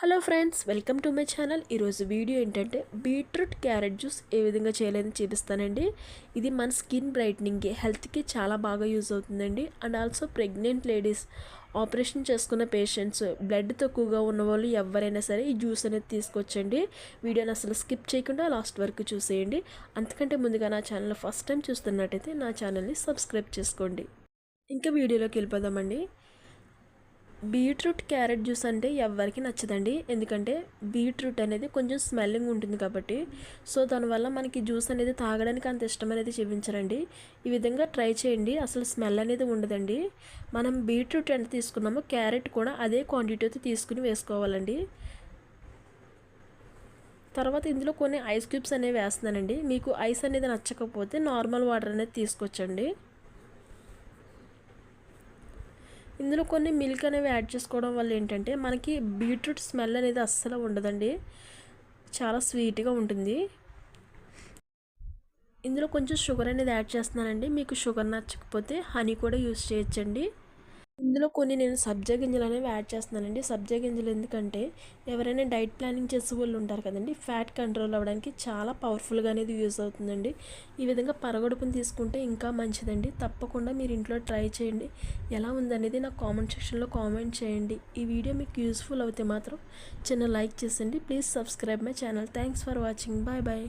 Hello friends welcome to my channel. ఈరోజు video ఏంటంటే beetroot carrot juice ఏ విధంగా చేయలేదని చూపిస్తానండి. ఇది మన స్కిన్ బ్రైట్నింగ్కి హెల్త్కి చాలా బాగా యూజ్ అవుతుందండి. And also pregnant ladies operation చేసుకున్న పేషెంట్స్ బ్లడ్ తక్కువగా ఉన్న వాళ్ళు ఎవరైనా సరే ఈ జ్యూస్ అనేది తీసుకొచ్చండి వీడియోని అసలు స్కిప్ చేయకుండా లాస్ట్ వరకు చూసేయండి. అంతకంటే ముందుగా నా ఛానల్ ఫస్ట్ టైం చూస్తున్నట్టయితే నా ఛానల్ని సబ్స్క్రైబ్ చేసుకోండి. ఇంకా వీడియోలోకి వెళ్ళిపోదామండి. బీట్రూట్ క్యారెట్ జ్యూస్ అంటే ఎవరికి నచ్చదండి. ఎందుకంటే బీట్రూట్ అనేది కొంచెం స్మెల్లింగ్ ఉంటుంది కాబట్టి. సో దానివల్ల మనకి జ్యూస్ అనేది తాగడానికి అంత ఇష్టం అనేది చూపించరండి. ఈ విధంగా ట్రై చేయండి. అసలు స్మెల్ అనేది ఉండదండి. మనం బీట్రూట్ ఎంత తీసుకున్నామో క్యారెట్ కూడా అదే క్వాంటిటీతో తీసుకుని వేసుకోవాలండి. తర్వాత ఇందులో కొన్ని ఐస్ క్యూబ్స్ అనేవి వేస్తున్నానండి. మీకు ఐస్ అనేది నచ్చకపోతే నార్మల్ వాటర్ అనేది తీసుకొచ్చండి. ఇందులో కొన్ని మిల్క్ అనేవి యాడ్ చేసుకోవడం వల్ల ఏంటంటే మనకి బీట్రూట్ స్మెల్ అనేది అస్సలు ఉండదండి. చాలా స్వీట్గా ఉంటుంది. ఇందులో కొంచెం షుగర్ అనేది యాడ్ చేస్తున్నానండి. మీకు షుగర్ నచ్చకపోతే హనీ కూడా యూస్ చేయొచ్చండి. ఇందులో కొన్ని నేను సబ్జా గింజలు అనేవి యాడ్ చేస్తున్నానండి. సబ్జా గింజలు ఎందుకంటే ఎవరైనా డైట్ ప్లానింగ్ చేసే వాళ్ళు ఉంటారు కదండి. ఫ్యాట్ కంట్రోల్ అవ్వడానికి చాలా పవర్ఫుల్గా అనేది యూజ్ అవుతుందండి. ఈ విధంగా పరగడుపుని తీసుకుంటే ఇంకా మంచిదండి. తప్పకుండా మీరు ఇంట్లో ట్రై చేయండి. ఎలా ఉందనేది నాకు కామెంట్ సెక్షన్లో కామెంట్ చేయండి. ఈ వీడియో మీకు యూస్ఫుల్ అవుతే మాత్రం చిన్న like చేసండి. Please subscribe my channel. Thanks for watching. Bye bye.